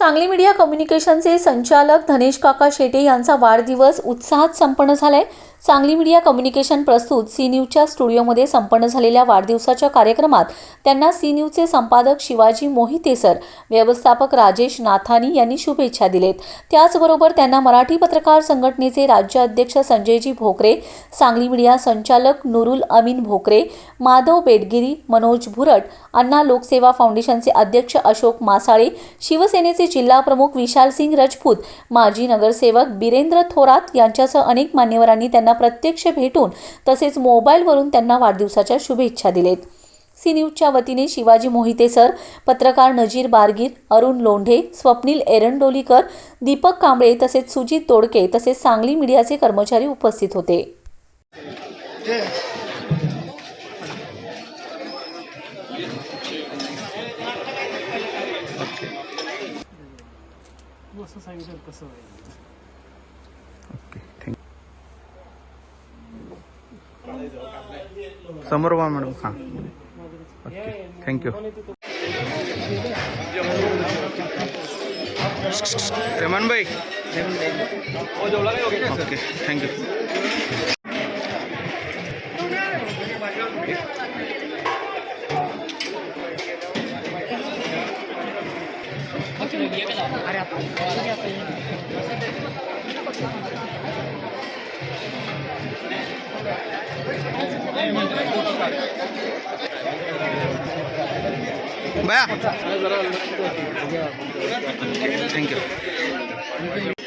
Sangli media कम्युनिकेशनचे संचालक धनेश काका शेटे यांचा वाढदिवस उत्साहात संपन्न झालाय. सांगली मीडिया कम्युनिकेशन प्रस्तुत सी न्यूजच्या स्टुडिओमध्ये संपन्न झालेल्या वाढदिवसाच्या कार्यक्रमात त्यांना सी न्यूजचे संपादक शिवाजी मोहिते सर व्यवस्थापक राजेश नाथानी यांनी शुभेच्छा दिलेत. त्याचबरोबर त्यांना मराठी पत्रकार संघटनेचे राज्य अध्यक्ष संजयजी भोकरे सांगली मीडिया संचालक नुरुल अमीन भोकरे माधव बेडगिरी मनोज भुरट अण्णा लोकसेवा फाउंडेशनचे अध्यक्ष अशोक मासाळे शिवसेनेचे जिल्हा प्रमुख विशाल सिंग रजपूत माजी नगरसेवक बिरेंद्र थोरात यांच्यासह अनेक मान्यवरांनी त्यांना प्रत्यक्ष भेटून तसेच मोबाईलवरून त्यांना वाढदिवसाच्या शुभेच्छा दिलेत. सी न्यूजच्या वतीने शिवाजी मोहिते सर पत्रकार नजीर बारगीर अरुण लोंढे स्वप्नील एरंडोलीकर दीपक कांबळे तसेच सुजित तोडके तसेच सांगली मीडियाचे कर्मचारी उपस्थित होते. सांगितलं कसं समोर वा मॅडम हां ओके थँक्यू रेमान भाई ओके थँक्यू बाया थँक्यू